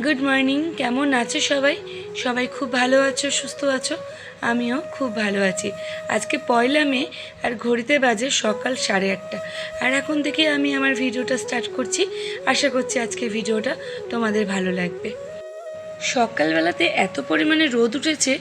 Good morning কেমন আছো সবাই? সবাই খুব ভালো আছো, সুস্থ আছো? আমিও খুব ভালো আছি। আজকে পয়লা মে, আর ঘড়িতে বাজে সকাল সাড়ে আটটা। আর এখন থেকে আমি আমার ভিডিওটা স্টার্ট করছি। আশা করছি আজকে ভিডিওটা তোমাদের ভালো লাগবে। সকালবেলাতে এত পরিমাণে রোদ উঠেছে,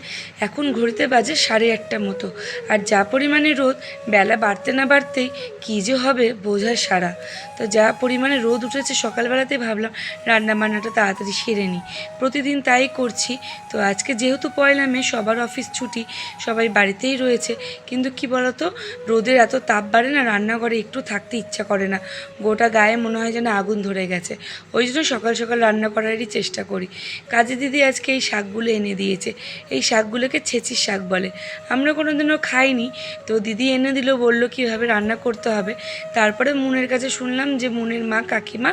এখন ঘড়িতে বাজে সাড়ে আটটা মতো। আর যা পরিমাণে রোদ, বেলা বাড়তে না বাড়তেই কী যে হবে বোঝার সারা তো যা পরিমাণে রোদ উঠেছে সকালবেলাতে ভাবলাম রান্না বান্নাটা তাড়াতাড়ি সেরে নিই। প্রতিদিন তাই করছি। তো আজকে যেহেতু পয়লা মে, সবার অফিস ছুটি, সবাই বাড়িতেই রয়েছে, কিন্তু কি বলতো, রোদের এত তাপ বাড়ে না, রান্নাঘরে একটু থাকতে ইচ্ছা করে না। গোটা গায়ে মনে হয় যেন আগুন ধরে গেছে। ওই জন্য সকাল সকাল রান্না করারই চেষ্টা করি। কাজে দিদি আজকে এই শাকগুলো এনে দিয়েছে। এই শাকগুলোকে ছেঁচির শাক বলে। আমরা কোনো দিনও খাইনি, তো দিদি এনে দিল, বলল কীভাবে রান্না করতে হবে। তারপরে মুনের কাছে শুনলাম যে মুনের মা কাকিমা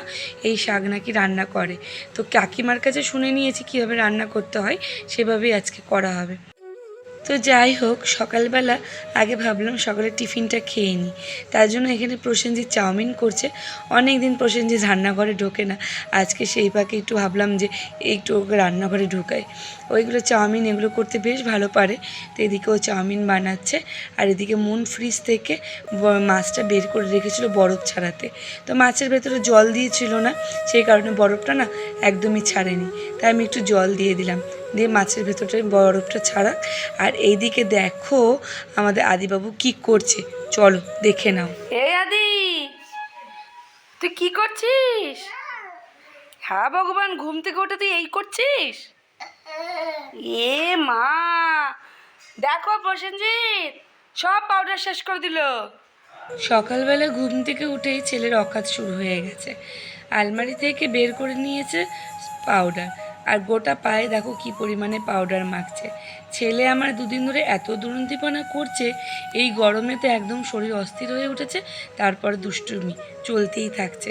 এই শাক নাকি রান্না করে। তো কাকিমার কাছে শুনে নিয়েছি কীভাবে রান্না করতে হয়, সেভাবেই আজকে করা হবে। তো যাই হোক, সকালবেলা আগে ভাবলাম সকালে টিফিনটা খেয়ে নিই। তার জন্য এখানে প্রসেনজিৎ চাউমিন করছে। অনেক দিন প্রসেনজিৎ রান্নাঘরে ঢোকে না। আজকে সেই পাকে একটু ভাবলাম যে একটু ওকে রান্নাঘরে ঢুকাই। ওইগুলো চাউমিন এগুলো করতে বেশ ভালো পারে। তো এদিকে ও চাউমিন বানাচ্ছে। আর এদিকে মুন ফ্রিজ থেকে মাছটা বের করে রেখেছিল বরফ ছাড়াতে। তো মাছের ভেতরে জল দিয়েছিল না। সেই কারণে বরফটা না একদমই ছাড়েনি। তাই আমি একটু জল দিয়ে দিলাম। দিয়ে মাছের ভেতরটা বরফটা ছাড়া। আর এইদিকে দেখো আমাদের আদিবাবু কি করছে। চলো দেখে নাও। এই আদি তুই কি করছিস? হ্যাঁ ভগবান ঘুম থেকে উঠে তুই এই করছিস? এ মা দেখো প্রসেনজিৎ সব পাউডার শেষ করে দিল। সকালবেলা ঘুম থেকে উঠেই ছেলের অকাজ শুরু হয়ে গেছে। আলমারি থেকে বের করে নিয়েছে পাউডার আর গোটা পায়ে দেখো কি পরিমাণে পাউডার মাখছে। ছেলে আমার দুদিন ধরে এত দুরন্তিপনা করছে, এই গরমে তো একদম শরীর অস্থির হয়ে উঠেছে, তারপর দুষ্টুমি চলতেই থাকছে।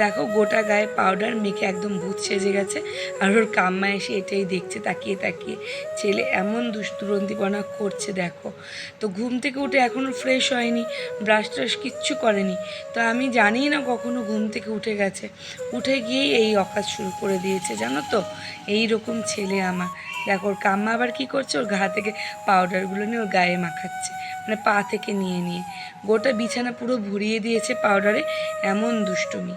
দেখো, গোটা গায়ে পাউডার মেখে একদম ভূত সেজে গেছে, আর ওর কাম্মা এসে এটাই দেখছে, তাকিয়ে তাকিয়ে। ছেলে এমন দুরন্তিপনা করছে, দেখো। তো ঘুম থেকে উঠে এখনও ফ্রেশ হয়নি ব্রাশ ট্রাশ কিচ্ছু করেনি। তো আমি জানি না কখনো ঘুম থেকে উঠে গেছে। উঠে গিয়েই এই অকাজ শুরু করে দিয়েছে, জানো তো? এই রকম ছেলে আমার। দেখো, ওর কাম্মা আবার কী করছে? ওর গা থেকে পাউডারগুলো নিয়ে ওর গায়ে মাখাচ্ছে। মানে পা থেকে নিয়ে নিয়ে। গোটা বিছানা পুরো ভরিয়ে দিয়েছে পাউডারে এমন দুষ্টুমি।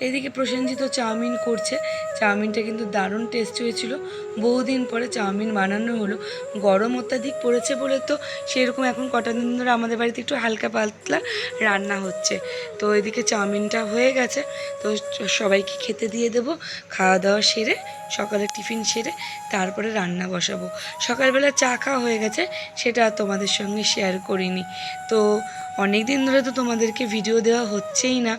এদিকে প্রসেনজিৎ চাউমিন করছে। চাউমিনটা কিন্তু দারুণ টেস্ট হয়েছিল। বহুদিন পরে চাউমিন বানানো হলো। গরম অত্যাধিক পড়েছে বলে তো সেরকম এখন কটা দিন ধরে আমাদের বাড়িতে একটু হালকা পাতলা রান্না হচ্ছে। তো এদিকে চাউমিনটা হয়ে গেছে। তো সবাইকে খেতে দিয়ে দেবো। খাওয়া দাওয়া সেরে সকালে টিফিন সেরে তারপরে রান্না বসাবো। সকালবেলা চা খাওয়া হয়ে গেছে, সেটা তোমাদের সঙ্গে শেয়ার করিনি। তো অনেক দিন ধরে তো তোমাদেরকে ভিডিও দেওয়া হচ্ছেই না,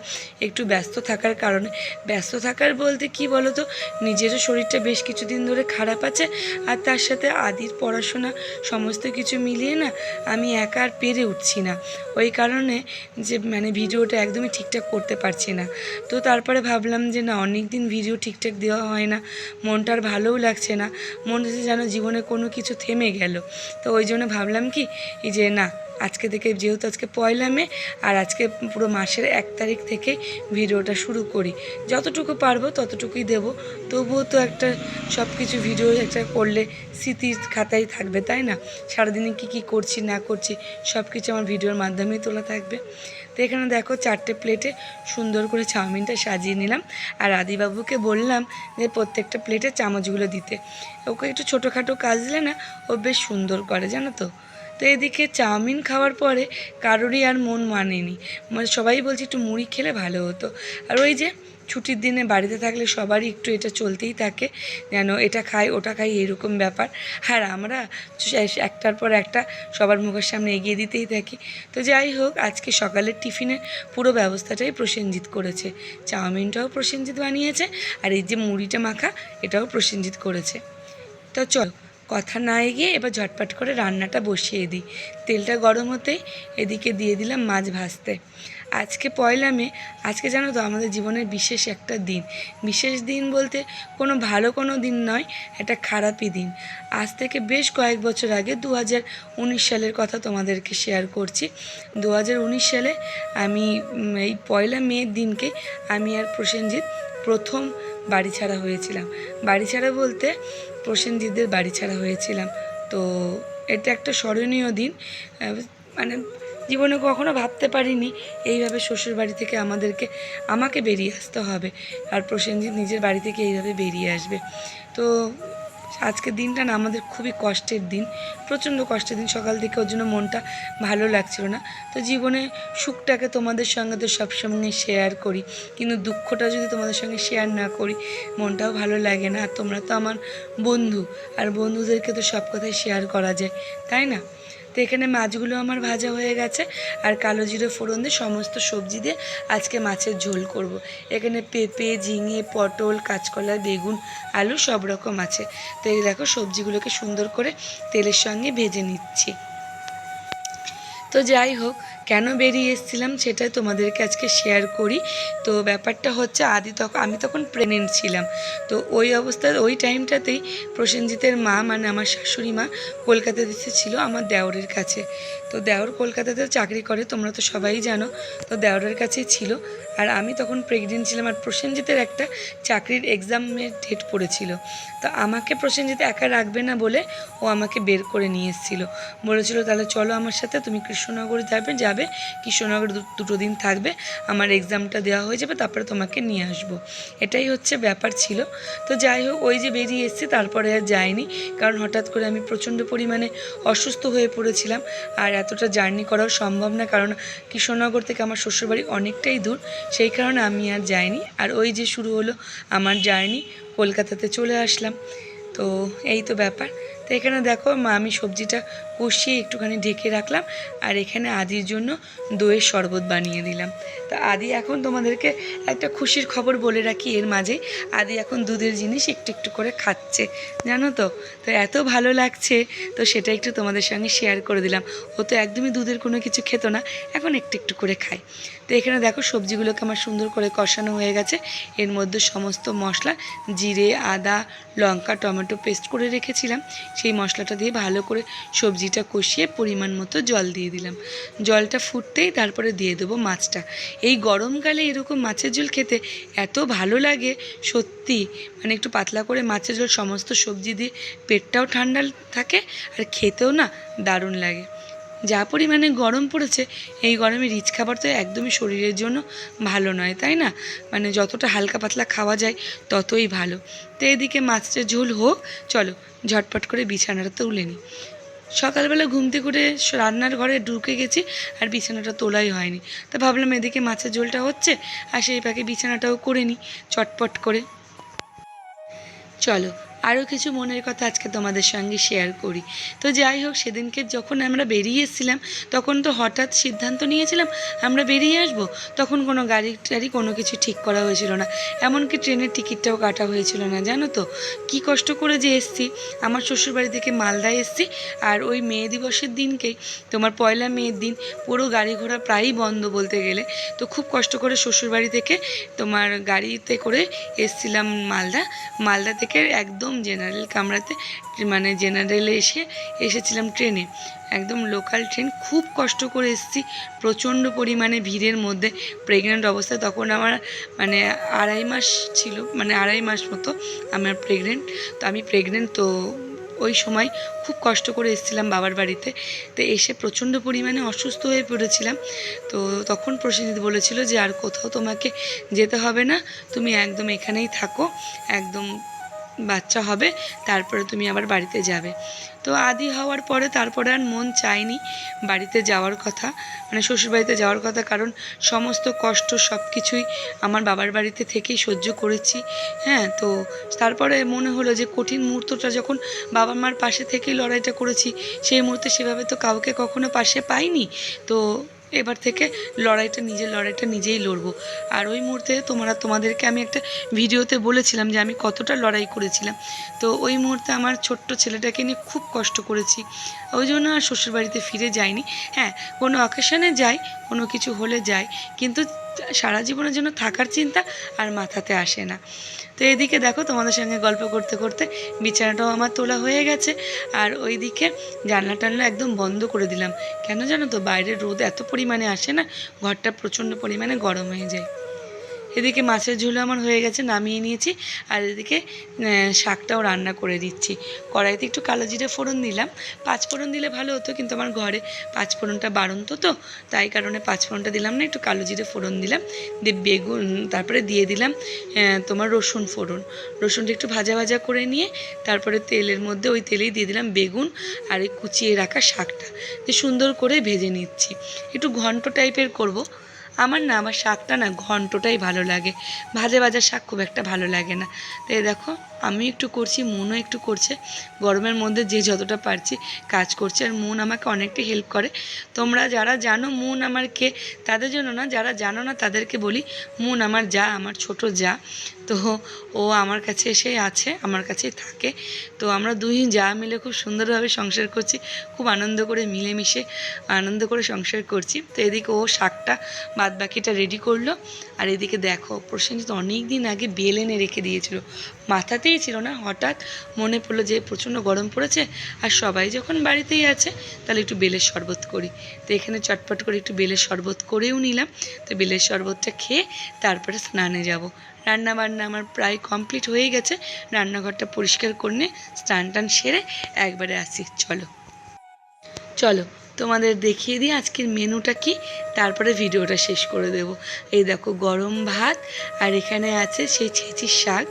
একটু ব্যস্ত থাকার কারণে। ব্যস্ত থাকার বলতে কি বলো তো নিজেরও শরীরটা বেশ কিছুদিন ধরে খারাপ আছে, আর তার সাথে আদির পড়াশোনা সমস্ত কিছু মিলিয়ে না, আমি একা আর পেরে উঠছি না। ওই কারণে যে মানে ভিডিওটা একদমই ঠিকঠাক করতে পারছি না। তো তারপরে ভাবলাম যে, না অনেক দিন ভিডিও ঠিকঠাক দেওয়া হয় না মনটা আর ভালোও লাগছে না। মনে হচ্ছে যেন জীবনে কোনো কিছু থেমে গেল। তো ওই জন্য ভাবলাম কি যে না, আজকে থেকে যেহেতু আজকে পয়লা মে, আর আজকে পুরো মাসের এক তারিখ থেকে ভিডিওটা শুরু করি। যতটুকু পারব ততটুকুই দেব। তবুও তো একটা সব কিছু ভিডিও একটা করলে স্মৃতির খাতায় থাকবে, তাই না? সারাদিনে কী কী করছি, না করছি সব কিছু আমার ভিডিওর মাধ্যমেই তোলা থাকবে। তো এখানে দেখো চারটে প্লেটে সুন্দর করে চাউমিনটা সাজিয়ে নিলাম। আর আদিবাবুকে বললাম যে প্রত্যেকটা প্লেটে চামচগুলো দিতে। ওকে একটু ছোটোখাটো কাজ দিলে না ও বেশ সুন্দর করে, জানো তো? তো এদিকে চাউমিন খাওয়ার পরে কারোরই আর মন মানেনি। মানে সবাই বলছে একটু মুড়ি খেলে ভালো হতো। আর ওই যে ছুটির দিনে বাড়িতে থাকলে সবারই একটু এটা চলতেই থাকে, যেন এটা খাই, ওটা খাই এরকম ব্যাপার। আর আমরা একটার পর একটা সবার মুখের সামনে এগিয়ে দিতেই থাকি। তো যাই হোক, আজকে সকালের টিফিনের পুরো ব্যবস্থাটাই প্রসেনজিৎ করেছে। চাউমিনটাও প্রসেনজিৎ বানিয়েছে, আর এই যে মুড়িটা মাখা, এটাও প্রসেনজিৎ করেছে। তো চল, কথা না এগিয়ে এবার ঝটপট করে রান্নাটা বসিয়ে দিই। তেলটা গরম হতেই এদিকে দিয়ে দিলাম মাছ ভাজতে। আজকে পয়লা মে, আজকে জানো তো আমাদের জীবনের বিশেষ একটা দিন। বিশেষ দিন বলতে কোনো ভালো কোনো দিন নয়, একটা খারাপই দিন। আজ থেকে বেশ কয়েক বছর আগে দু হাজার উনিশ সালের কথা তোমাদেরকে শেয়ার করছি। দু হাজার উনিশ সালে আমি এই পয়লা মেয়ের দিনকে আমি আর প্রসেনজিৎ প্রথম বাড়ি ছাড়া হয়েছিলাম। বাড়ি ছাড়া বলতে প্রসেনজিৎদের বাড়ি ছাড়া হয়েছিলাম। তো এটা একটা স্মরণীয় দিন। মানে জীবনে কখনো ভাবতে পারিনি এইভাবে শ্বশুর বাড়ি থেকে আমাদেরকে, আমাকে বেরিয়ে আসতে হবে। আর প্রসেনজিৎ নিজের বাড়ি থেকে এইভাবে বেরিয়ে আসবে। তো আজকের দিনটা না আমাদের খুবই কষ্টের দিন। প্রচণ্ড কষ্টের দিন। সকাল থেকে ওর জন্য মনটা ভালো লাগছিল না। তো জীবনে সুখটাকে তোমাদের সঙ্গে তো সবসময় শেয়ার করি। কিন্তু দুঃখটা যদি তোমাদের সঙ্গে শেয়ার না করি, মনটাও ভালো লাগে না। আর তোমরা তো আমার বন্ধু। আর বন্ধুদেরকে তো সব কথাই শেয়ার করা যায়। তাই না? তো এখানে মাছগুলো আমার ভাজা হয়ে গেছে আর কালো জিরে ফোড়ন দিয়ে সমস্ত সবজি দিয়ে আজকে মাছের ঝোল করব। এখানে পেঁপে, ঝিঙে, পটল, কাঁচকলা, বেগুন, আলু সব রকম আছে তো এই দেখো সবজিগুলোকে সুন্দর করে তেলের সঙ্গে ভেজে নিচ্ছি তো যাই হোক কেন বেরিয়ে এসেছিলাম সেটাই তোমাদেরকে আজকে শেয়ার করি। তো ব্যাপারটা হচ্ছে, আদি তখন আমি তখন প্রেগনেন্ট ছিলাম। তো ওই অবস্থায় ওই টাইমটাতেই প্রসেনজিতের মা মানে আমার শাশুড়ি মা কলকাতাতে ছিল আমার দেওরের কাছে। তো দেওর কলকাতাতে চাকরি করে, তোমরা তো সবাই জানো, তো দেওরের কাছেই ছিল। আর আমি তখন প্রেগনেন্ট ছিলাম আর প্রসেনজিতের একটা চাকরির এক্সামের ডেট পড়েছিল। তো আমাকে প্রসেনজিৎ একা রাখবে না বলে ও আমাকে বের করে নিয়ে এসেছিল। বলেছিল, তাহলে চলো আমার সাথে, তুমি কৃষ্ণনগর যাবে। যাবে কৃষ্ণনগর দু- দুটো দিন থাকবে, আমার এক্সামটা দেওয়া হয়ে যাবে, তারপরে তোমাকে নিয়ে আসব। এটাই হচ্ছে ব্যাপার ছিল। তো যাই হোক, ওই যে বেরিয়ে এসেছি, তারপরে আর যাইনি, কারণ হঠাৎ করে আমি প্রচণ্ড পরিমাণে অসুস্থ হয়ে পড়েছিলাম, আর এতটা জার্নি করাও সম্ভব না, কারণ কৃষ্ণনগর থেকে আমার শ্বশুরবাড়ি অনেকটাই দূর, সেই কারণে আমি আর যাইনি। আর ওই যে শুরু হলো আমার জার্নি কলকাতাতে চলে আসলাম। তো এই তো ব্যাপার। তো এখানে দেখো আমি সবজিটা কষিয়ে একটুখানি ঢেকে রাখলাম আর এখানে আদির জন্য দইয়ের শরবত বানিয়ে দিলাম। তো আদি এখন তোমাদেরকে একটা খুশির খবর বলে রাখি এর মাঝে। আদি এখন দুধের জিনিস একটু একটু করে খাচ্ছে, জানো তো? তো এত ভালো লাগছে, তো সেটা একটু তোমাদের সঙ্গে শেয়ার করে দিলাম। ও তো একদমই দুধের কোনো কিছু খেত না, এখন একটু একটু করে খায়। তো এখানে দেখো সবজিগুলোকে আমার সুন্দর করে কষানো হয়ে গেছে। এর মধ্যে সমস্ত মশলা, জিরে, আদা, লঙ্কা, টমেটো পেস্ট করে রেখেছিলাম। সেই মশলাটা দিয়ে ভালো করে সবজিটা কষিয়ে পরিমাণ মতো জল দিয়ে দিলাম। জলটা ফুটতেই তারপরে দিয়ে দেবো মাছটা। এই গরমকালে এরকম মাছের ঝোল খেতে এত ভালো লাগে, সত্যি। মানে একটু পাতলা করে মাছের ঝোল, সমস্ত সবজি দিয়ে পেটটাও ঠান্ডা থাকে আর খেতেও না দারুণ লাগে। যা পরিমাণে গরম পড়েছে, এই গরমে রিচ খাবার তো একদমই শরীরের জন্য ভালো নয়, তাই না? মানে যতটা হালকা পাতলা খাওয়া যায়, ততই ভালো। তো এদিকে মাছের ঝোল হোক, চলো ঝটপট করে বিছানাটা তুলে নিই সকালবেলা ঘুম থেকে উঠে রান্নার ঘরে ঢুকে গেছি, আর বিছানাটা তোলাই হয়নি। তো ভাবলাম এদিকে মাছের ঝোলটা হচ্ছে, আর সেই পাকে বিছানাটাও করে নিই চটপট করে। চলো আরও কিছু মনের কথা আজকে তোমাদের সঙ্গে শেয়ার করি। তো যাই হোক, সেদিনকে যখন আমরা বেরিয়ে এসেছিলাম, তখন তো হঠাৎ সিদ্ধান্ত নিয়েছিলাম, আমরা বেরিয়ে আসব, তখন কোনো গাড়ি টাড়ি কোনো কিছু ঠিক করা হয়েছিল না। এমনকি ট্রেনের টিকিটটাও কাটা হয়েছিল না, জানো তো? কি কষ্ট করে যে এসছি। আমার শ্বশুরবাড়ি থেকে মালদায় এসছি, আর ওই মে দিবসের দিনকেই তোমার পয়লা মেয়ের দিন পুরো গাড়ি ঘোড়া প্রায়ই বন্ধ বলতে গেলে। তো খুব কষ্ট করে শ্বশুরবাড়ি থেকে তোমার গাড়িতে করে এসছিলাম মালদা। মালদা থেকে একদম জেনারেল কামরাতে মানে জেনারেলে এসে এসেছিলাম ট্রেনে। একদম লোকাল ট্রেন খুব কষ্ট করে এসেছি। প্রচণ্ড পরিমাণে ভিড়ের মধ্যে। প্রেগনেন্ট অবস্থায় তখন আমার মানে আড়াই মাস ছিল মানে আড়াই মাস মতো আমার প্রেগনেন্ট তো আমি প্রেগনেন্ট তো ওই সময় খুব কষ্ট করে এসেছিলাম বাবার বাড়িতে। তো এসে প্রচণ্ড পরিমাণে অসুস্থ হয়ে পড়েছিলাম। তো তখন প্রসেনজিৎ বলেছিল যে, আর কোথাও তোমাকে যেতে হবে না। তুমি একদম এখানেই থাকো। একদম বাচ্চা হবে, তারপরে তুমি আবার বাড়িতে যাবে। তো আদি হওয়ার পরে তারপরে আর মন চায়নি বাড়িতে যাওয়ার কথা মানে শ্বশুরবাড়িতে যাওয়ার কথা, কারণ সমস্ত কষ্ট সব কিছুই আমার বাবার বাড়িতে থেকেই সহ্য করেছি হ্যাঁ? তো তারপরে মনে হলো যে কঠিন মুহূর্তটা যখন বাবা মার পাশে থেকেই লড়াইটা করেছি, সেই মুহূর্তে সেভাবে তো কাউকে কখনো পাশে পাইনি। তো এবার থেকে লড়াইটা নিজের লড়াইটা নিজেই লড়বো। আর ওই মুহূর্তে তোমরা, তোমাদেরকে আমি একটা ভিডিওতে বলেছিলাম যে আমি কতটা লড়াই করেছিলাম। তো ওই মুহূর্তে আমার ছোট্ট ছেলেটাকে নিয়ে খুব কষ্ট করেছি। ওই জন্য আর শ্বশুরবাড়িতে ফিরে যাইনি। হ্যাঁ কোনো অকেশনে যাই, কোনো কিছু হলে যাই। কিন্তু সারা জীবনের জন্য থাকার চিন্তা আর মাথাতে আসে না। তো এদিকে দেখো তোমাদের সঙ্গে গল্প করতে করতে বিছানাটাও আমার তোলা হয়ে গেছে আর ওই দিকে জানলা টানলা একদম বন্ধ করে দিলাম। কেন জানো তো বাইরের রোদ এত পরিমাণে আসে না, ঘরটা প্রচণ্ড পরিমাণে গরম হয়ে যায়। এদিকে মাছের ঝোলও আমার হয়ে গেছে, নামিয়ে নিয়েছি। আর এদিকে শাকটাও রান্না করে দিচ্ছি। কড়াইতে একটু কালো জিরে ফোড়ন দিলাম। পাঁচ ফোড়ন দিলে ভালো হতো, কিন্তু আমার ঘরে পাঁচ ফোড়নটা বাড়ন্ত তো, তাই কারণে পাঁচ ফোড়নটা দিলাম না, একটু কালো জিরে ফোড়ন দিলাম। দিয়ে বেগুন, তারপরে দিয়ে দিলাম তোমার রসুন ফোড়ন। রসুনটা একটু ভাজা ভাজা করে নিয়ে, তারপরে তেলের মধ্যে ওই তেলেই দিয়ে দিলাম বেগুন আর এই কুচিয়ে রাখা শাকটা। দিয়ে সুন্দর করে ভেজে নিচ্ছি। একটু ঘন্ট টাইপের করব। আমার না, আমার শাকটা না ঘন্টটাই ভালো লাগে। ভাজা ভাজা শাক খুব একটা ভালো লাগে না। তাই দেখো, আমি একটু করছি, মনও একটু করছে। গরমের মধ্যে যে যতটা পারছি কাজ করছে, আর মন আমাকে অনেকটা হেল্প করে। তোমরা যারা জানো মন আমার কে তাদের জন্য না, যারা জানো না তাদেরকে বলি, মন আমার যা, আমার ছোট যা। তো ও আমার কাছে এসে আছে, আমার কাছেই থাকে। তো আমরা দুই যা মিলে খুব সুন্দরভাবে সংসার করছি, খুব আনন্দ করে মিলেমিশে আনন্দ করে সংসার করছি। তো এদিকে ও শাকটা বাদ বাকিটা রেডি করল। আর এদিকে দেখো, প্রসেনজিৎ অনেক দিন আগে বেল এনে রেখে দিয়েছিল। মাথাতেই ছিল না, হঠাৎ মনে পড়ল যে প্রচণ্ড গরম পড়েছে, আর সবাই যখন বাড়িতেই আছে, তাহলে একটু বেলের শরবত করি। তো এখানে চটপট করে একটু বেলের শরবত করেও নিলাম। তো বেলের শরবতটা খেয়ে তারপরে স্নানে যাব। রান্না বান্না আমার প্রায় কমপ্লিট হয়ে গেছে। রান্নাঘরটা পরিষ্কার করে স্নান টান সেরে একবারে আসি। চলো। চলো তোমাদের দেখিয়ে দিই আজকের মেনুটা কি, তারপরে ভিডিওটা শেষ করে দেব। এই দেখো গরম ভাত, আর এখানে আছে সেই ছেঁচির শাক।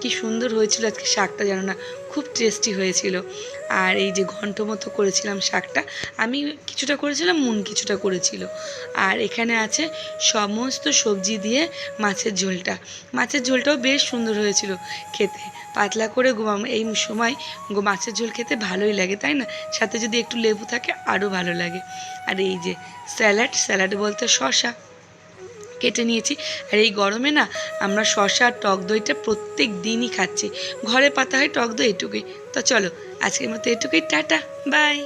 কি সুন্দর হয়েছিল আজকে শাকটা, জানো না, খুব টেস্টি হয়েছিল। আর এই যে ঘন্ট মতো করেছিলাম শাকটা, আমি কিছুটা করেছিলাম, মুন কিছুটা করেছিল। আর এখানে আছে সমস্ত সবজি দিয়ে মাছের ঝোলটা। মাছের ঝোলটাও বেশ সুন্দর হয়েছিল খেতে। পাতলা করে এই সময় গো- মাছের ঝোল খেতে ভালোই লাগে, তাই না? সাথে যদি একটু লেবু থাকে, আরও ভালো লাগে। আর এই যে স্যালাড স্যালাড বলতে শশা কেটে নিয়েছি। আর এই গরমে না, আমরা শশা টক দইটা প্রত্যেক দিনই খাচ্ছি। ঘরে পাতা হয় টক দই, এটুকুই। তো চলো, আজকের মতো এটুকুই। Tata, bye.